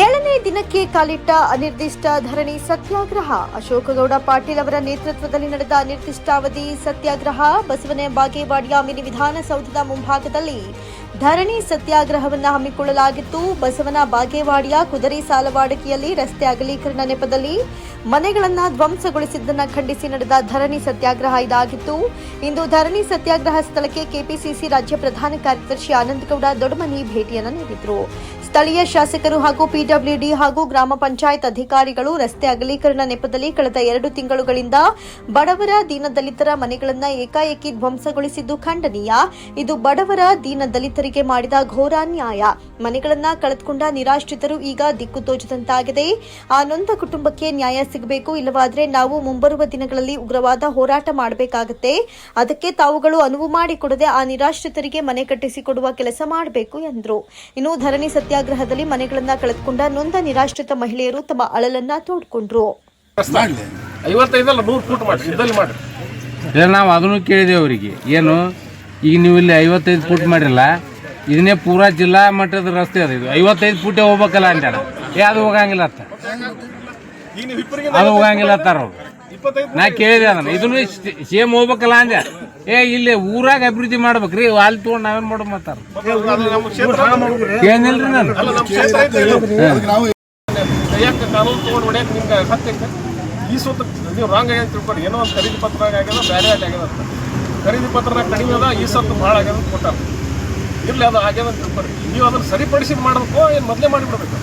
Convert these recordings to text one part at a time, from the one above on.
ಏಳನೇ ದಿನಕ್ಕೆ ಕಾಲಿಟ್ಟ ಅನಿರ್ದಿಷ್ಟ ಧರಣಿ ಸತ್ಯಾಗ್ರಹ. ಅಶೋಕಗೌಡ ಪಾಟೀಲ್ ಅವರ ನೇತೃತ್ವದಲ್ಲಿ ನಡೆದ ಅನಿರ್ದಿಷ್ಟಾವಧಿ ಸತ್ಯಾಗ್ರಹ ಬಸವನ ಬಾಗೇವಾಡಿಯ ಮಿನಿ ವಿಧಾನಸೌಧದ ಮುಂಭಾಗದಲ್ಲಿ ಧರಣಿ ಸತ್ಯಾಗ್ರಹವನ್ನು ಹಮ್ಮಿಕೊಳ್ಳಲಾಗಿತ್ತು. ಬಸವನ ಬಾಗೇವಾಡಿಯ ಕುದರಿ ಸಾಲವಾಡಕಿಯಲ್ಲಿ ರಸ್ತೆ ಅಗಲೀಕರಣ ನೆಪದಲ್ಲಿ ಮನೆಗಳನ್ನು ಧ್ವಂಸಗೊಳಿಸಿದ್ದನ್ನು ಖಂಡಿಸಿ ನಡೆದ ಧರಣಿ ಸತ್ಯಾಗ್ರಹ ಇದಾಗಿತ್ತು. ಇಂದು ಧರಣಿ ಸತ್ಯಾಗ್ರಹ ಸ್ಥಳಕ್ಕೆ ಕೆಪಿಸಿಸಿ ರಾಜ್ಯ ಪ್ರಧಾನ ಕಾರ್ಯದರ್ಶಿ ಆನಂದಗೌಡ ದೊಡ್ಡಮನಿ ಭೇಟಿಯನ್ನು ನೀಡಿದರು. ಸ್ಥಳೀಯ ಶಾಸಕರು ಹಾಗೂ ಪಿಡಬ್ಲ್ಯೂಡಿ ಹಾಗೂ ಗ್ರಾಮ ಪಂಚಾಯತ್ ಅಧಿಕಾರಿಗಳು ರಸ್ತೆ ಅಗಲೀಕರಣ ನೆಪದಲ್ಲಿ ಕಳೆದ ಎರಡು ತಿಂಗಳುಗಳಿಂದ ಬಡವರ ದೀನದಲಿತರ ಮನೆಗಳನ್ನು ಏಕಾಏಕಿ ಧ್ವಂಸಗೊಳಿಸಿದ್ದು ಖಂಡನೀಯ. ಇದು ಬಡವರ ದೀನ ದಲಿತರಿಗೆ ಮಾಡಿದ ಘೋರ ನ್ಯಾಯ. ಮನೆಗಳನ್ನ ಕಳೆದುಕೊಂಡ ನಿರಾಶ್ರಿತರು ಈಗ ದಿಕ್ಕು ತೋಚದಂತಾಗಿದೆ. ಆ ನೊಂದ ಕುಟುಂಬಕ್ಕೆ ನ್ಯಾಯ ಸಿಗಬೇಕು, ಇಲ್ಲವಾದರೆ ನಾವು ಮುಂಬರುವ ದಿನಗಳಲ್ಲಿ ಉಗ್ರವಾದ ಹೋರಾಟ ಮಾಡಬೇಕಾಗುತ್ತೆ. ಅದಕ್ಕೆ ತಾವುಗಳು ಅನುವು ಮಾಡಿಕೊಡದೆ ಆ ನಿರಾಶ್ರಿತರಿಗೆ ಮನೆ ಕಟ್ಟಿಸಿಕೊಡುವ ಕೆಲಸ ಮಾಡಬೇಕು ಎಂದರು. ಇನ್ನು ಧರಣಿ ಸತ್ಯಾಗ್ರಹದಲ್ಲಿ ಮನೆಗಳನ್ನ ಕಳೆದುಕೊಂಡ ನೊಂದ ನಿರಾಶ್ರಿತ ಮಹಿಳೆಯರು ತಮ್ಮ ಅಳಲನ್ನ ತೋಡ್ಕೊಂಡ್ರು. ನಾವು ಅದನ್ನು ಕೇಳಿದೆ ಅವರಿಗೆ. ಏನು? ಈಗ ನೀವು ಇಲ್ಲಿ ಐವತ್ತೈದು ಫುಟ್ ಮಾಡಿರಲ್ಲ ಇದನ್ನೇ ಪೂರಾ ಜಿಲ್ಲಾ ಮಟ್ಟದ ರಸ್ತೆ ಅದ ಇದು. ಐವತ್ತೈದು ಫುಟೇ ಹೋಗ್ಬೇಕಲ್ಲ ಅಂತಾರ ಏ ಅದು ಹೋಗಂಗಿಲ್ಲ ಅತ್ತ ಈಗ ನೀವು ಇಬ್ಬರಿಗೆ ಅದು ಹೋಗಂಗಿಲ್ಲ ಅತ್ತಾರ ಅವ್ರು. ನಾ ಕೇಳಿದೆ ಅದನ್ನ. ಇದನ್ನು ಸೇಮ್ ಹೋಗ್ಬೇಕಲ್ಲ ಅಂದೆ. ಏ ಇಲ್ಲಿ ಊರಾಗ ಅಭಿವೃದ್ಧಿ ಮಾಡ್ಬೇಕ್ರಿ ಅಲ್ಲಿ ತಗೊಂಡು ನಾವೇನ್ ಮಾಡೋ ಮಾತಾರ ಏನಿಲ್ರಿ ನಾನು? ಕಾನೂನು ತೊಗೊಂಡು ಹೊಡ್ಯಾಕ ನಿಮ್ಗೆ ಹತ್ತೈತೆ ಈ ಸುತ್ತ ನೀವು ರಾಂಗ್ ಆಗ್ಯದ ತಿಳ್ಕೊಂಡು. ಏನೋ ಒಂದು ಖರೀದಿ ಪತ್ರ ಆಗ್ಯದ ಬೇರೆ ಆಟ ಆಗ್ಯದ ಅಂತ. ಖರೀದಿ ಪತ್ರ ಕಡಿಮೆ ಅದ ಈ ಸತ್ತು ಭಾಳ ಆಗ್ಯದ ಕೊಟ್ಟಾರ. ಇರ್ಲಿ ಅದು ಆಗ್ಯದ ಅಂತ ನೀವು ಅದನ್ನ ಸರಿಪಡಿಸಿ ಮಾಡಬೇಕು ಏನು ಮೊದಲೇ ಮಾಡಿಬಿಡ್ಬೇಕು.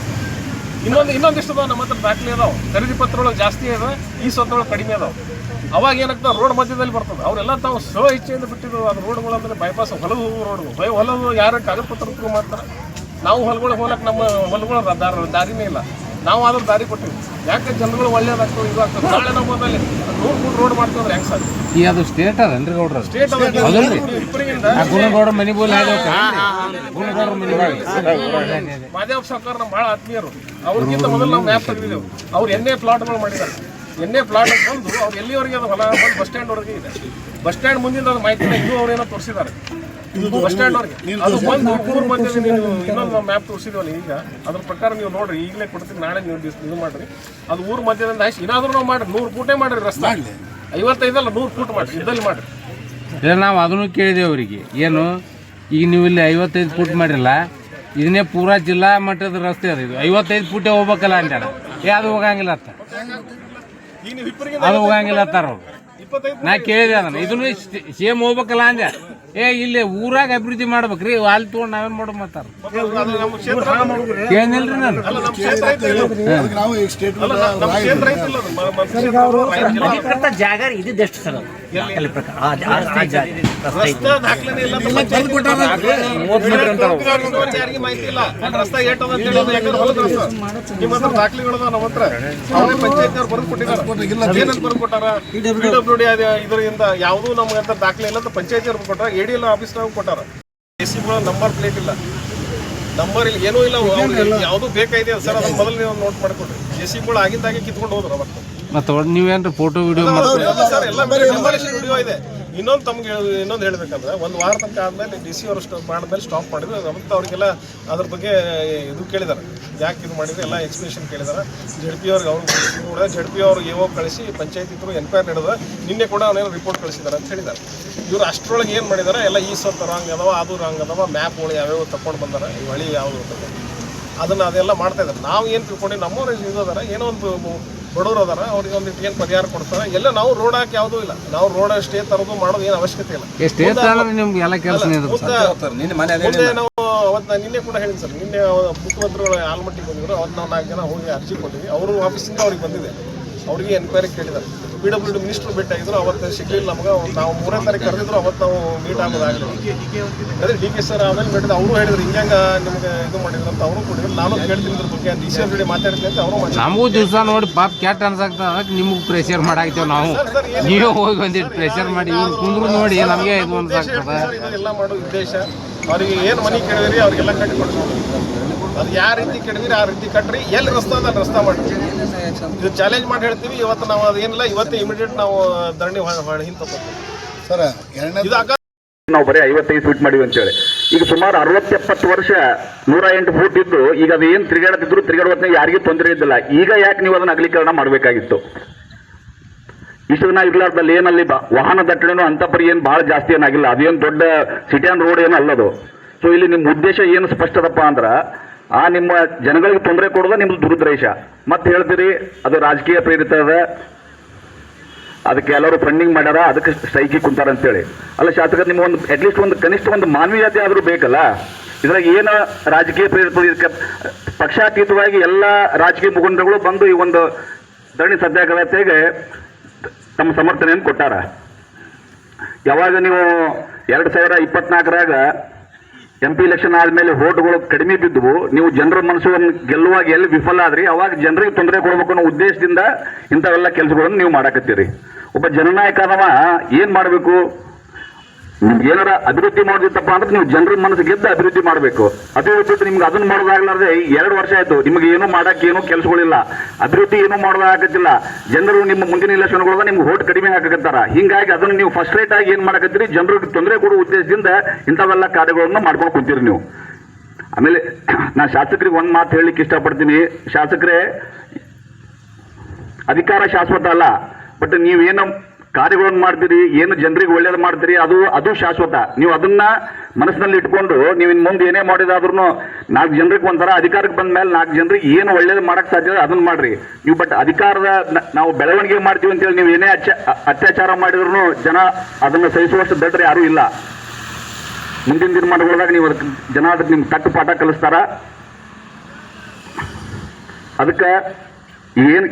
ಇನ್ನೊಂದು ಇನ್ನೊಂದಿಷ್ಟು ಅದಾವ ನಮ್ಮ ಹತ್ರ ದಾಖಲೆ ಅದಾವ. ಖರೀದಿ ಪತ್ರ ಜಾಸ್ತಿ ಅದ, ಈ ಸತ್ತೊಳಗೆ ಕಡಿಮೆ ಅದಾವ. ಅವಾಗ ಏನಾಗ್ತದೆ ರೋಡ್ ಮಧ್ಯದಲ್ಲಿ ಬರ್ತದೆ. ಅವರೆಲ್ಲ ತಾವು ಸ್ವ ಇಚ್ಛೆಯಿಂದ ಬಿಟ್ಟಿದ್ದು ಅದು ರೋಡ್ಗಳಂದ್ರೆ ಬೈಪಾಸ್ ಹೊಲದು ರೋಡ್ಗಳು ಬೈ ಹೊಲದು ಯಾರು ಕಾಗದ ಪತ್ರ ಮಾಡ್ತಾರೆ? ನಾವು ಹೊಲಗಳು ಹೋಗಕ್ಕೆ ನಮ್ಮ ಹೊಲಗಳ ದಾರ ದಾರಿನೇ ಇಲ್ಲ. ನಾವು ಅದ್ರ ದಾರಿ ಕೊಟ್ಟಿವಿ. ಯಾಕೆ ಜನಗಳು ಒಳ್ಳೇದಾಗ್ತದೆ ಇದು ಆಗ್ತದೆ ನಾಳೆ ನಮ್ಮ ಮೊದಲೇ ನೂರು ಫೂಟ್ ರೋಡ್ ಮಾಡ್ತಂದ್ರೆ ಹೆಂಗೆ ಸರ್ ಈ ಅದು ಸ್ಟೇಟ್ ಅದನ್ರಿ ಗೌಡ್ರ? ಸ್ಟೇಟ್ ಗುಣಗೌಡ ಮನಿ ಬೋಲ್ ಗುಣಗೌಡ ಮನಿ ಮಾದೇವ್ ಸರ್ಕಾರ ನಮ್ಮ ಭಾಳ ಆತ್ಮೀಯರು. ಅವ್ರಿಗಿಂತ ಮೊದಲು ನಾವು ಮ್ಯಾಪ್ ತೆಗೆದಿದ್ದೆವು. ಅವ್ರು ಎಣ್ಣೆ ಪ್ಲಾಟ್ಗಳು ಮಾಡಿದ್ದಾರೆ. ಎಣ್ಣೆ ಪ್ಲಾಟ್ ಬಂದು ಅವ್ರು ಎಲ್ಲಿವರೆಗೆ ಅದು ಹೊಲ ಬಸ್ ಸ್ಟ್ಯಾಂಡ್ ವರೆಗೆ ಇದೆ? ಬಸ್ ಸ್ಟ್ಯಾಂಡ್ ಮುಂದಿನ ಅದು ಮಾಹಿತಿನ ಇನ್ನೂ ಅವ್ರೇನೋ ತೋರಿಸಿದ್ದಾರೆ. ಬಸ್ ಸ್ಟ್ಯಾಂಡ್ ವರೆಗೆ ಅದು ಬಂದು ಮೂರು ಮಂದಿ ನೀವು ಇನ್ನೊಂದು ಮ್ಯಾಪ್ ತೋರಿಸಿದ್ವಲ್ಲ ಈಗ ಅದ್ರ ಪ್ರಕಾರ ನೀವು ನೋಡ್ರಿ ಈಗಲೇ ಕೊಡ್ತೀನಿ ನಾಳೆ ನೀವು ಡಿಸ್- ಇದು ಮಾಡ್ರಿ. ಅದು ಊರ್ ಮಧ್ಯದಿಂದ ಹಾಕಿ ಏನಾದ್ರೂ ನಾವು ಮಾಡ್ರಿ ನೂರು ಫೂಟೇ ಮಾಡ್ರಿ ರಸ್ತೆ. ಐವತ್ತೈದಲ್ಲ ನೂರು ಫೂಟ್ ಮಾಡ್ರಿ ಇದ್ದಲ್ಲಿ ಮಾಡ್ರಿ. ಇಲ್ಲ ನಾವು ಅದನ್ನು ಕೇಳಿದೆ ಅವರಿಗೆ. ಏನು? ಈಗ ನೀವು ಇಲ್ಲಿ ಐವತ್ತೈದು ಫೂಟ್ ಮಾಡಿರಲ್ಲ ಇದನ್ನೇ ಪೂರಾ ಜಿಲ್ಲಾ ಮಟ್ಟದ ರಸ್ತೆ ಅದ ಇದು. ಐವತ್ತೈದು ಫೂಟೇ ಹೋಗ್ಬೇಕಲ್ಲ ಅಂತಾರ ಏ ಅದು ಹೋಗಂಗಿಲ್ಲ ಅತ್ತ. ಈಗ ನೀವು ಇಬ್ಬರಿಗೆ ಅದು ಹೋಗಂಗಿಲ್ಲ ಅತ್ತಾರ ಅವ್ರು. ನಾ ಕೇಳಿದೆ ಅದನ್ನ. ಇದನ್ನು ಸೇಮ್ ಹೋಗ್ಬೇಕಲ್ಲ ಅಂದೆ ಏ ಇಲ್ಲಿ ಊರಾಗ ಅಭಿವೃದ್ಧಿ ಮಾಡ್ಬೇಕ್ರಿ ಅಲ್ಲಿ ತಗೊಂಡ್ ನಾವೇನ್ ಮಾಡೋ ಮಾತಾರ ಅದು ನಮ್ಮ ಕ್ಷೇತ್ರ ಏನಿಲ್ರಿ ನಾನು. ಅಧಿಕೃತ ಜಾಗ ಇದಿದ್ದೆಷ್ಟು ಸರ್ ಪ್ರಕಾರ ಆ- ಜಾಗ ಇದರಿಂದ ಯಾವುದೂ ನಮ್ಗೆ ಅಂತ ದಾಖಲೆ ಇಲ್ಲ ಅಂತ ಪಂಚಾಯತ್ ಅವ್ರು ಕೊಟ್ಟಾರ ಡಿ ಎಲ್ ಆಫೀಸ್ನಾಗ ಕೊಟ್ಟಾರ. ಎ ಸಿ ನಂಬರ್ ಪ್ಲೇಟ್ ಇಲ್ಲ. ನಂಬರ್ ಇಲ್ಲ ಏನೂ ಇಲ್ಲ. ಯಾವುದು ಬೇಕಾಗಿದೆ ಸರ್ ಅದನ್ನ ಮೊದಲು ನೀವು ನೋಟ್ ಮಾಡ್ಕೊಡ್ರಿ ಎ ಸಿ ಆಗಿದ್ದಾಗೆ ಕಿತ್ಕೊಂಡು ಹೋದ್ರು ಅವತ್ತು. ಮತ್ತೆ ನೀವೇನ್ರಿ ಫೋಟೋ ವಿಡಿಯೋ ಸರ್ ಎಲ್ಲ ವಿಡಿಯೋ ಇದೆ. ಇನ್ನೊಂದು ತಮ್ಗೆ ಇನ್ನೊಂದು ಹೇಳ್ಬೇಕಂದ್ರೆ ಒಂದು ವಾರ ತನಕ ಆದಮೇಲೆ ಡಿ ಸಿ ಅವರು ಸ್ಟಾಪ್ ಮಾಡಿದ್ಮೇಲೆ ಸ್ಟಾಪ್ ಮಾಡಿದ್ರು. ಮತ್ತೆ ಅವ್ರಿಗೆಲ್ಲ ಅದ್ರ ಬಗ್ಗೆ ಇದು ಕೇಳಿದಾರೆ. ಯಾಕೆ ಇದು ಮಾಡಿದ್ರೆ ಎಲ್ಲ ಎಕ್ಸ್ಪ್ಲೇಷನ್ ಕೇಳಿದಾರೆ. ಜಡ್ ಪಿ ಅವ್ರಿಗೆ ಅವ್ರಿಗೆ ಕೂಡ ಜಡ್ ಪಿ ಅವ್ರಿಗೆ ಏವೋ ಕಳಿಸಿ ಪಂಚಾಯತ್ ಇದ್ರು ಎನ್ಕ್ವೈರಿ ನಡೆದ ನಿನ್ನೆ ಕೂಡ ಅವನೇನೋ ರಿಪೋರ್ಟ್ ಕಳಿಸಿದ್ದಾರೆ ಅಂತ ಹೇಳಿದ್ದಾರೆ ಇವರು ಅಷ್ಟರೊಳಗೆ ಏನು ಮಾಡಿದ್ದಾರೆ ಎಲ್ಲ ಈ ಸೊತ್ತು ರಾಂಗ್ ಅದಾವ ಅದು ರಾಂಗ್ ಅದಾವ ಮ್ಯಾಪ್ಗಳು ಯಾವ್ಯಾವ ತಗೊಂಡು ಬಂದಾರೆ ಈ ಹಳಿ ಯಾವುದು ಅಂತ ಅದನ್ನ ಅದೆಲ್ಲ ಮಾಡ್ತಾ ಇದ್ದಾರೆ ನಾವು ಏನು ತಿಳ್ಕೊಂಡು ನಮ್ಮವ್ರ ಇದಾರೆ ಏನೋ ಒಂದು ಬಡವರು ಅದಾರ ಅವ್ರಿಗೆ ಒಂದು ಏನು ಪರಿಹಾರ ಕೊಡ್ತಾರೆ. ಎಲ್ಲ ನಾವು ರೋಡ್ ಹಾಕಿ ಯಾವುದೂ ಇಲ್ಲ. ನಾವು ರೋಡ್ ಸ್ಟೇ ತರೋದು ಮಾಡೋದು ಏನು ಅವಶ್ಯಕತೆ ಇಲ್ಲ. ಮುಂದೆ ನಾವು ಅವತ್ತು ನಾನು ನಿನ್ನೆ ಕೂಡ ಹೇಳಿದ್ದೆ ಸರ್ ನಿನ್ನೆ ಮುಖ್ಯಮಂತ್ರಿಗಳು ಆಲ್ಮಟ್ಟಿಗೆ ಬಂದಿದ್ರು ಅವತ್ತು ನಾವು ನಾಲ್ಕು ಜನ ಹೋಗಿ ಅರ್ಜಿ ಕೊಟ್ಟಿದ್ವಿ. ಅವರು ಆಫೀಸಿಂದ ಅವ್ರಿಗೆ ಬಂದಿದೆ. ಅವ್ರಿಗೆ ಎನ್ಕ್ವೈರಿ ಕೇಳಿದ್ದಾರೆ. ಪಿ ಡಬ್ಲ್ಯೂ ಡಿ ಮಿನಿಸ್ಟ್ರು ಭೇಟಿ ಆಗಿದ್ರು ಅವತ್ತು ಸಿಗ್ಲಿಲ್ಲ ನಮಗೆ. ನಾವು ಮೂರನೇ ತಾರೀಕು ಕರೆದಿದ್ರು ಅವತ್ತು ನಾವು ಮೀಟ್ ಆಗೋದಾಗಲಿ ಅದೇ ಡಿ ಕೆ ಸರ್ ಆಮೇಲೆ ಭೇಟಿದ ಅವರು ಹೇಳಿದ್ರು ಹಿಂಗ ನಿಮಗೆ ಇದು ಮಾಡಿದ್ರು ಅಂತ ಅವರು ಕೊಟ್ಟಿದ್ರು. ನಾನು ಕೇಳ್ತೀನಿ ಇದ್ರ ಬಗ್ಗೆ ಡಿ ಸಿ ಅವ್ರ ಮಾತಾಡ್ತೀನಿ ಅಂತ ಅವರು ನಮಗೂ ದಿವಸ ನೋಡಿ ಪಾಪ ಕ್ಯಾಟ್ ಅನ್ಸಾಗ್ತದೆ ಅದಕ್ಕೆ ನಿಮ್ಗೆ ಪ್ರೆಷರ್ ಮಾಡಾಕ್ತೇವೆ ನಾವು. ನೀವೇ ಹೋಗಿ ಬಂದಿದ್ದು ಪ್ರೆಷರ್ ಮಾಡಿ ಇವ್ರು ಕುಂದ್ರು ನೋಡಿ ನಮಗೆ ಇದು ಅನ್ಸಾಗ್ತದೆ ಸರ್, ಇದು ಎಲ್ಲ ಮಾಡೋ ಉದ್ದೇಶ. ಅವ್ರಿಗೆ ಏನು ಮನಿ ಕೇಳಿದ್ರಿ ಅವ್ರಿಗೆಲ್ಲ ಕಟ್ಟಿ ಕೊಡ್ತೀವಿ ಅದು ಯಾವ ರೀತಿ ಕೇಳಿದ್ರಿ ಆ ರೀತಿ ಕಟ್ಟ್ರಿ ಎಲ್ಲಿ ರಸ್ತೆ ಅಂದ್ರೆ ರಸ್ತಾ ಮಾಡ್ರಿ. ಇದು ಚಾಲೆಂಜ್ ಮಾಡಿ ಹೇಳ್ತೀವಿ ಇವತ್ತು ನಾವು ಅದೇನಿಲ್ಲ ಇವತ್ತು ಇಮಿಡಿಯೇಟ್ ನಾವು ಧರಣಿ ಹಿಂದೆ ಸರ್ ಎರಡನೇ ನಾವು ಬರೀ ಐವತ್ತೈದು ಫೀಟ್ ಮಾಡಿವಿ ಅಂತೇಳಿ ಈಗ ಸುಮಾರು ಅರವತ್ತೆಪ್ಪತ್ತು ವರ್ಷ ನೂರ ಎಂಟು ಫೂಟ್ ಇದ್ದು ಈಗ ಅದು ಏನು ತಿರುಗಾಡ್ತಿದ್ರು ತಿರುಗಾಡುವ ಯಾರಿಗೂ ತೊಂದರೆ ಇದ್ದಿಲ್ಲ. ಈಗ ಯಾಕೆ ನೀವು ಅದನ್ನ ಅಗಲೀಕರಣ ಮಾಡಬೇಕಾಗಿತ್ತು? ಇಷ್ಟು ದಿನ ಇರ್ಲಾರ್ದಲ್ಲಿ ಏನಲ್ಲಿ ವಾಹನ ದಟ್ಟಣೆನೂ ಅಂತ ಪರಿ ಏನು ಭಾಳ ಜಾಸ್ತಿ ಏನಾಗಿಲ್ಲ. ಅದೇನು ದೊಡ್ಡ ಸಿಟಿಯನ್ ರೋಡ್ ಏನು ಅಲ್ಲದು. ಸೊ ಇಲ್ಲಿ ನಿಮ್ಮ ಉದ್ದೇಶ ಏನು ಸ್ಪಷ್ಟದಪ್ಪ ಅಂದ್ರೆ, ಆ ನಿಮ್ಮ ಜನಗಳಿಗೆ ತೊಂದರೆ ಕೊಡೋದು ನಿಮ್ದು ದುರುದ್ದೇಶ. ಮತ್ತೆ ಹೇಳ್ತೀರಿ, ಅದು ರಾಜಕೀಯ ಪ್ರೇರಿತ ಅದ. ಅದಕ್ಕೆ ಎಲ್ಲರೂ ಫಂಡಿಂಗ್ ಮಾಡ್ಯಾರ, ಅದಕ್ಕೆ ಸ್ಟ್ರೈಕಿಗೆ ಕುಂತಾರ ಅಂತೇಳಿ. ಅಲ್ಲ ಶಾಸಕರು ನಿಮ್ಮ ಒಂದು ಅಟ್ಲೀಸ್ಟ್ ಒಂದು ಕನಿಷ್ಠ ಒಂದು ಮಾನವೀಯತೆ ಆದರೂ ಬೇಕಲ್ಲ? ಇದ್ರಾಗ ಏನು ರಾಜಕೀಯ ಪ್ರೇರಿತ ಪಕ್ಷಾತೀತವಾಗಿ ಎಲ್ಲ ರಾಜಕೀಯ ಮುಖಂಡರುಗಳು ಬಂದು ಈ ಒಂದು ಧರಣಿ ಸತ್ಯಾಗ್ರಹತೆಗೆ ತಮ್ಮ ಸಮರ್ಥನೆಯನ್ನು ಕೊಟ್ಟಾರ. ಯಾವಾಗ ನೀವು ಎರಡು ಸಾವಿರ ಇಪ್ಪತ್ನಾಲ್ಕರಾಗ ಎಂ ಪಿ ಇಲೆಕ್ಷನ್ ಆದಮೇಲೆ ಓಟ್ಗಳು ಕಡಿಮೆ ಬಿದ್ದವು, ನೀವು ಜನರ ಮನಸ್ಸನ್ನು ಗೆಲ್ಲುವಾಗ ಎಲ್ಲಿ ವಿಫಲ ಆದ್ರಿ, ಅವಾಗ ಜನರಿಗೆ ತೊಂದರೆ ಕೊಡಬೇಕು ಅನ್ನೋ ಉದ್ದೇಶದಿಂದ ಇಂಥವೆಲ್ಲ ಕೆಲಸಗಳನ್ನು ನೀವು ಮಾಡಾಕತ್ತೀರಿ. ಒಬ್ಬ ಜನನಾಯಕನವ ಏನು ಮಾಡಬೇಕು? ನಿಮ್ಗೆ ಏನಾರ ಅಭಿವೃದ್ಧಿ ಮಾಡಿದಿತ್ತಪ್ಪ ಅಂದ್ರೆ ನೀವು ಜನರ ಮನಸ್ಸು ಗೆದ್ದ ಅಭಿವೃದ್ಧಿ ಮಾಡಬೇಕು. ಅಭಿವೃದ್ಧಿ ನಿಮ್ಗೆ ಅದನ್ನ ಮಾಡೋದಾಗ್ಲಾರ್ದೆ ಎರಡು ವರ್ಷ ಆಯ್ತು. ನಿಮ್ಗೆ ಏನು ಮಾಡಕ್ಕೆ ಏನು ಕೆಲಸಗಳಿಲ್ಲ. ಅಭಿವೃದ್ಧಿ ಏನು ಮಾಡೋದಾಗತ್ತಿಲ್ಲ ಜನರು ನಿಮ್ಮ ಮುಂದಿನ ಇಲೆಕ್ಷನ್ಗಳಾಗ ನಿಮ್ಗೆ ಓಟ್ ಕಡಿಮೆ ಹಾಕಕತ್ತಾರ. ಹಿಂಗಾಗಿ ಅದನ್ನ ನೀವು ಫಸ್ಟ್ ರೇಟ್ ಆಗಿ ಏನು ಮಾಡಕತ್ತೀರಿ? ಜನರಿಗೆ ತೊಂದರೆ ಕೊಡುವ ಉದ್ದೇಶದಿಂದ ಇಂಥವೆಲ್ಲ ಕಾರ್ಯಗಳನ್ನು ಮಾಡ್ಕೊಂಡು ಕುಂತೀರಿ ನೀವು. ಆಮೇಲೆ ನಾ ಶಾಸಕರಿಗೆ ಒಂದು ಮಾತು ಹೇಳಲಿಕ್ಕೆ ಇಷ್ಟಪಡ್ತೀನಿ. ಶಾಸಕರೇ, ಅಧಿಕಾರ ಶಾಶ್ವತ ಅಲ್ಲ. ಬಟ್ ನೀವೇನು ಕಾರ್ಯಗಳನ್ನು ಮಾಡ್ತೀರಿ, ಏನು ಜನರಿಗೆ ಒಳ್ಳೇದು ಮಾಡ್ತೀರಿ, ಅದು ಅದು ಶಾಶ್ವತ. ನೀವು ಅದನ್ನ ಮನಸ್ಸಿನಲ್ಲಿ ಇಟ್ಕೊಂಡು, ನೀವು ಇನ್ನು ಮುಂದೆ ಏನೇ ಮಾಡಿದಾದ್ರೂ ನಾಲ್ಕು ಜನರಿಗೆ ಒಂಥರ ಅಧಿಕಾರಕ್ಕೆ ಬಂದ ಮೇಲೆ ನಾಲ್ಕು ಜನರಿಗೆ ಏನು ಒಳ್ಳೇದು ಮಾಡಕ್ಕೆ ಸಾಧ್ಯ ಅದನ್ನ ಮಾಡ್ರಿ. ನೀವು ಬಟ್ ಅಧಿಕಾರದ ನಾವು ಬೆಳವಣಿಗೆ ಮಾಡ್ತೀವಿ ಅಂತೇಳಿ ನೀವು ಏನೇ ಅಚ್ಚ ಅತ್ಯಾಚಾರ ಮಾಡಿದ್ರು ಜನ ಅದನ್ನು ಸಹಿಸುವಷ್ಟು ದಡ್ರೆ ಯಾರೂ ಇಲ್ಲ. ಮುಂದಿನ ದಿನಮಾನಗಳಾಗ ನೀವು ಅದಕ್ಕೆ ಜನ ಅದಕ್ಕೆ ನಿಮ್ಗೆ ತಕ್ಕ ಪಾಠ ಕಲಿಸ್ತಾರ. ಅದಕ್ಕೆ ಏನು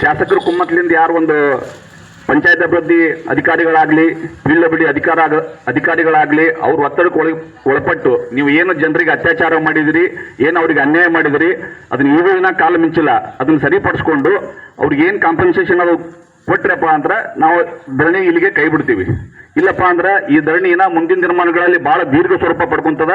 ಶಾಸಕರು ಕುಮ್ಮತ್ಲಿಂದ ಯಾರು ಒಂದು ಪಂಚಾಯತ್ ಅಭಿವೃದ್ಧಿ ಅಧಿಕಾರಿಗಳಾಗಲಿ ಬಿಡಿ ಅಧಿಕಾರ ಅಧಿಕಾರಿಗಳಾಗಲಿ, ಅವ್ರ ಒತ್ತಡಕ್ಕೆ ಒಳ, ಒಳಪಟ್ಟು ನೀವು ಏನು ಜನರಿಗೆ ಅತ್ಯಾಚಾರ ಮಾಡಿದಿರಿ, ಏನು ಅವ್ರಿಗೆ ಅನ್ಯಾಯ ಮಾಡಿದಿರಿ, ಅದನ್ನ ಈಗಿನ ಕಾಲ ಮಿಂಚಿಲ್ಲ. ಅದನ್ನ ಸರಿಪಡಿಸ್ಕೊಂಡು ಅವ್ರಿಗೆ ಏನು ಕಾಂಪನ್ಸೇಷನ್ ಅದು ಕೊಟ್ರಪ್ಪ ಅಂದ್ರೆ ನಾವು ಧರಣಿ ಇಲ್ಲಿಗೆ ಕೈ ಬಿಡ್ತೀವಿ. ಇಲ್ಲಪ್ಪ ಅಂದ್ರೆ ಈ ಧರಣಿನ ಮುಂದಿನ ದಿನಮಾನಗಳಲ್ಲಿ ಬಹಳ ದೀರ್ಘ ಸ್ವರೂಪ ಪಡ್ಕೊಂತದ.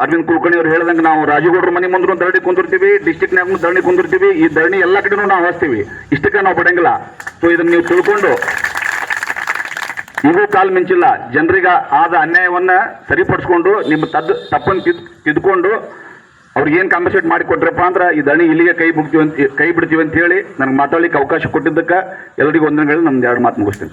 ಅರವಿಂದ್ ಕುಲಕರ್ಣಿ ಅವ್ರು ಹೇಳ್ದಂಗೆ ನಾವು ರಾಜಗೌಡ್ರ ಮನೆ ಮುಂದೆ ಧರಣಿ ಕುಂದಿರ್ತೀವಿ ಡಿಸ್ಟಿಕ್ನಾಗೂ ಧರಣಿ ಕುಂದಿರ್ತೀವಿ, ಈ ಧರಣಿ ಎಲ್ಲ ಕಡೆನೂ ನಾವು ಹಚ್ತೀವಿ. ಇಷ್ಟಕ್ಕೆ ನಾವು ಪಡಂಗಿಲ್ಲ ಸೊ ಇದನ್ನ ನೀವು ತಿಳ್ಕೊಂಡು ಈಗೂ ಕಾಲು ಮಿಂಚಿಲ್ಲ. ಜನರಿಗೆ ಆದ ಅನ್ಯಾಯವನ್ನ ಸರಿಪಡಿಸ್ಕೊಂಡು, ನಿಮ್ಮ ತದ್ ತಪ್ಪನ್ನು ತಿದ್ ತಿದ್ಕೊಂಡು ಅವ್ರಿಗೆ ಏನು ಕಾಂಪನ್ಸೇಟ್ ಮಾಡಿ ಕೊಟ್ರಪ್ಪ ಅಂದ್ರೆ ಈ ದಣಿ ಇಲ್ಲಿಗೆ ಕೈ ಬಿಡ್ತೀವಿ ಅಂತ, ಕೈ ಬಿಡ್ತೀವಿ ಅಂತ ಹೇಳಿ ನನಗೆ ಮಾತಾಡ್ಲಿಕ್ಕೆ ಅವಕಾಶ ಕೊಟ್ಟಿದ್ದಕ್ಕೆ. ಎಲ್ಲರಿಗೂ ವಂದನೆಗಳು. ನಮ್ದು ಎರಡು ಮಾತು ಮುಗಿಸ್ತೀನಿ.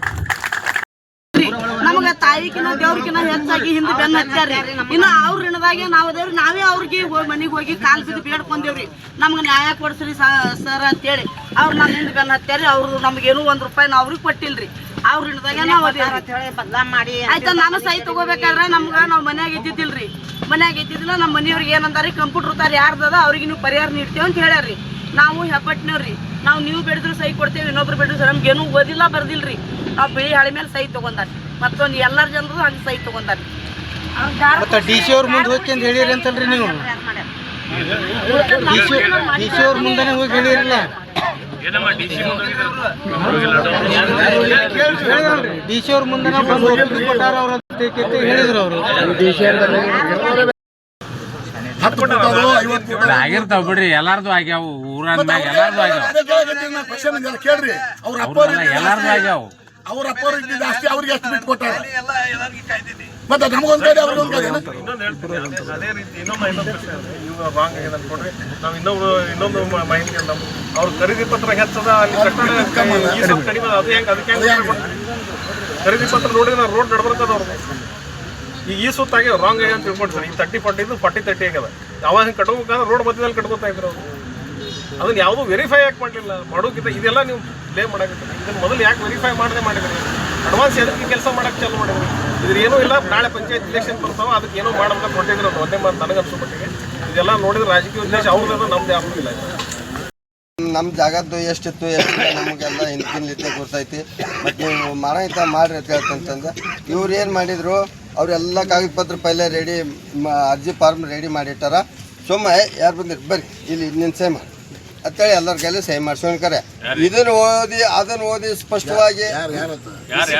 ತಾಯಿಕಿನ ದೇವ್ರಿಗಿನ ಹೆಚ್ಚಾಗಿ ಹಿಂದೆ ಬೆನ್ನ ಹಚ್ಚಾರ್ರಿ ಇನ್ನ ಅವ್ರ ಋಣದಾಗೆ ನಾವು ಅದೇವ್ರಿ, ನಾವೇ ಅವ್ರಿಗೆ ಮನೆಗೆ ಹೋಗಿ ಕಾಲ್ ಬಿದ್ದು ಬೇಡ್ಕೊಂಡೇವ್ರಿ ನಮ್ಗೆ ನ್ಯಾಯ ಕೊಡ್ಸ್ರಿ ಸರ್ ಅಂತೇಳಿ. ಅವ್ರು ನಮ್ಮ ಹಿಂದೆ ಬೆನ್ನ ಹಚ್ಚಾರಿ ಅವ್ರು ನಮ್ಗೇನು ಒಂದ್ ರೂಪಾಯಿ ನಾವು ಅವ್ರಿಗೆ ಕೊಟ್ಟಿಲ್ರಿ. ಅವ್ರ ಋಣದಾಗೆ ನಾವು ಬದಲಾ ಮಾಡಿ ಆಯ್ತಾ, ನಾನು ಸೈ ತಗೋಬೇಕಾದ್ರೆ ನಮ್ಗ ನಾವು ಮನ್ಯಾಗ ಇದ್ದಿದ್ದಿಲ್ರಿ. ಮನ್ಯಾಗ ಇದ್ದಿದ್ದಿಲ್ಲ ನಮ್ಮ ಮನೆಯವ್ರಿಗೆ ಏನಂತಾರಿ ಕಂಪ್ಯೂಟರ್ ತಾರ ಯಾರ್ದದ, ಅವ್ರಿಗೆ ನೀವು ಪರಿಹಾರ ನೀಡ್ತೇವೆ ಅಂತ ಹೇಳ್ಯಾರ್ರಿ. ನಾವು ಹೆಬ್ಬಟ್ಟಿನವ್ರಿ ನಾವು ನೀವು ಬೆಳೆದ್ರು ಸಹಿ ಕೊಡ್ತೇವೆ, ಇನ್ನೊಬ್ರು ಬೆಳೆದ್ರು ನಮ್ಗೇನು ಓದಿಲ್ಲ, ಬರ್ದಿಲ್ರಿ. ನಾವು ಬಿಳಿ ಹಾಳೆ ಮೇಲೆ ಸೈ ತಗೊಂಡಾರಿ ಮತ್ತೊಂದು ಎಲ್ಲರ ಜನರು ಹಂಗೆ ಸೈ ತಗೊಂಡಾರ. ಮತ್ತೆ ಡಿ ಸಿ ಅವ್ರ ಮುಂದೆ ಹೋಗಿ ಅಂತ ಹೇಳಿರಿ ಅಂತಲ್ರಿ ನೀವು? ಡಿ ಸಿ ಅವ್ರ ಮುಂದೆನೆ ಹೋಗಿ ಹೇಳಿರಲ್ಲ. ಡಿ ಸಿ ಅವ್ರ ಮುಂದೆ ಬಂದು ಕೊಟ್ಟಾರ ಅವ್ರ ಹೇಳಿದ್ರು ಅವರು. ಆಗಿರ್ತಾವ ಬಿಡ್ರಿ ಎಲ್ಲಾರ್ದು ಆಗ್ಯಾವ. ಊರ ಎಲ್ಲಾರ್ದು ಆಗ್ಯಾವ. ಕೇಳ್ರಿ ಅವ್ರ ಎಲ್ಲಾರ್ದು ಆಗ್ಯಾವ. ಅವ್ರ ಅಪ್ಪವ್ರು ಇದ್ದಿದ್ದು ಜಾಸ್ತಿ ಅವ್ರಿಗೆ ಎಷ್ಟು ಬಿಟ್ಟು ಕೊಟ್ಟಾರ. ಮತ್ತೆ ನಮಗೊಂದ್ ಕಡೆ ಅವ್ರಿಗೊಂದ್ ಕಡೆ ಇನ್ನೊಂದು ಹೇಳ್ತೀನಿ ಅದೇ- ಅದೇ ರೀತಿ ಇನ್ನೊಂದು ಇನ್ನೊಂದು ಪ್ರಶ್ನೆ ಇದೆ. ಇವ್ರು ರಾಂಗ್ ಆಗಿದೆ ಅನ್ಕೊಂಡ್ರೆ ನಾವು ಇನ್ನೊಬ್ರು ಇನ್ನೊಂದು ಮೈಂಡ್ ನಮ್ಮ ಅವ್ರ ಖರೀದಿ ಪತ್ರ ಹೆಚ್ಚದ ಅಲ್ಲಿ ಕಟ್ಟಡ ಈ ಕಡಿಮೆ ಅದು ಹೆಂಗೆ ಅದಕ್ಕೆ? ಖರೀದಿ ಪತ್ರ ನೋಡಿದ್ರೆ ನಾವು ರೋಡ್ ನಡ್ಬರ್ತದ ಅವ್ರದ್ದು ಈಗ ಈ ಸುತ್ತಾಗಿ ರಾಂಗ್ ಆಗಿದೆ ಅಂತ ಈ ತರ್ಟಿ ಫಾರ್ಟಿ ಇದು ಫಾರ್ಟಿ ತರ್ಟಿ ಆಗ್ಯದ ಅವಾಗ ಹಿಂಗೆ ಕಟ್ಬೇಕಾದ್ರೆ ರೋಡ್ ಮಧ್ಯದಲ್ಲಿ ಕಟ್ಕೋತಾ ಇದ್ರು ಅವರು. ಅದನ್ನ ಯಾವುದೂ ವೆರಿಫೈ ಯಾಕೆ ಮಾಡಲಿಲ್ಲ? ಮಾಡೋಕ್ಕಿಂತ ಇದೆಲ್ಲ ನೀವು ಪ್ಲೇ ಮಾಡಾಕತ್ತೀರಿ ಇದನ್ನ ಮೊದಲು ಯಾಕೆ ವೆರಿಫೈ ಮಾಡದೆ ಮಾಡಿದ್ರು? ಅಡ್ವಾನ್ಸ್ ಎದಕ್ಕೆ ಕೆಲಸ ಮಾಡಕ್ಕೆ ಚಾಲು ಮಾಡಿದ್ರು? ಇದ್ರ ಏನೂ ಇಲ್ಲ, ನಾಳೆ ಪಂಚಾಯತ್ ಇಲೆಕ್ಷನ್ ಬರ್ತಾವ, ಅದಕ್ಕೆ ಏನೋ ಮಾಡಬೇಕಂತ ಕೊಟ್ಟಿದ್ರು ಒಂದೇ ಮಾತು ನನಗೆ ಅನ್ಸೋ ಇದೆಲ್ಲ ನೋಡಿದ್ರೆ ರಾಜಕೀಯ ಉದ್ದೇಶ ಅವ್ರದ್ದು ನಮ್ದು ಇಲ್ಲ ನಮ್ಮ ಜಾಗದ್ದು ಎಷ್ಟಿತ್ತು, ಎಷ್ಟಿಲ್ಲ, ನಮಗೆಲ್ಲ ಹಿಂದಿನ ಗೊತ್ತೈತಿ ಮತ್ತು ನೀವು ಇಂಥ ಮಾಡ್ರಿ ಅಂತ ಹೇಳ್ತಂತಂದ್ರೆ ಇವ್ರು ಏನು ಮಾಡಿದ್ರು, ಅವರೆಲ್ಲ ಕಾಗದ ಪತ್ರ ಪೈಲೆ ರೆಡಿ ಅರ್ಜಿ ಫಾರ್ಮ್ ರೆಡಿ ಮಾಡಿಟ್ಟಾರ. ಸುಮ್ಮ ಯಾರು ಬಂದಿರಿ, ಬರ್ರಿ, ಇಲ್ಲಿ ನಿನ್ನ ಸೇಮ್ ಮಾಡಿ. ಅಂತೇಳಿ ಎಲ್ಲರ ಕೈಲಿ ಸಹಿ ಮಾಡ್ಸೋಣ್ಕರೆ ಇದನ್ನ ಓದಿ ಅದನ್ನ ಓದಿ ಸ್ಪಷ್ಟವಾಗಿ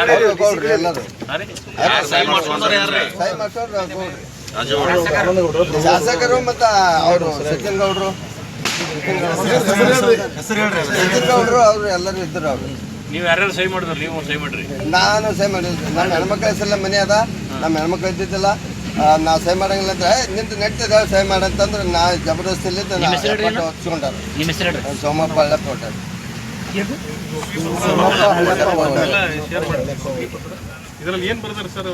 ಅವ್ರು ಗೌಡ್ರು ಎಲ್ಲರೂ. ಸಹಿ ಗೌಡ್ರು. ಶಾಸಕರು ಮತ್ತ ಅವರು ಸಚಿನ್ ಗೌಡ್ರು. ಸಚಿನ್ ಗೌಡ್ರು ಅವರು ಎಲ್ಲರೂ ಇದ್ರು ಅವರು. ನೀವು ಯಾರ್ಯಾರು ಸಹಿ ಮಾಡಿದ್ರು ನೀವು ಸಹಿ ಮಾಡ್ರಿ? ನಾನು ಸಹಿ ಮಾಡಿಲ್ಲ ನಮ್ಮ ಹೆಣ್ಮಕ್ಳ ಹೆಸರಲ್ಲ ಮನೆ ಅದ. ನಮ್ಮ ಹೆಣ್ಮಕ್ಳು ಇದ್ದಿದ್ದಿಲ್ಲ. ನಾ ಸಹಿ ಮಾಡಂಗಿಲ್ಲ ಅಂದ್ರೆ ನಿಂತು ನೆಟ್ಟಿದ ಸಹಿ ಮಾಡಂತಂದ್ರೆ ನಾ ಎಪ್ಪತ್ತು ಹಚ್ಕೊಂಡಾರ ನಿಮ್ಮ ಹೆಸರು ಹೇಳ್ರಿ ಸೋಮಪ್ಪ ಹಳ್ಳಪ್ಪ ಹೊಟ್ಟಾರ ಸೋಮಪ್ಪ ಹಳ್ಳಪ್ಪ ಇದರಲ್ಲಿ ಏನು ಬರ್ತಾರೆ ಸರ್?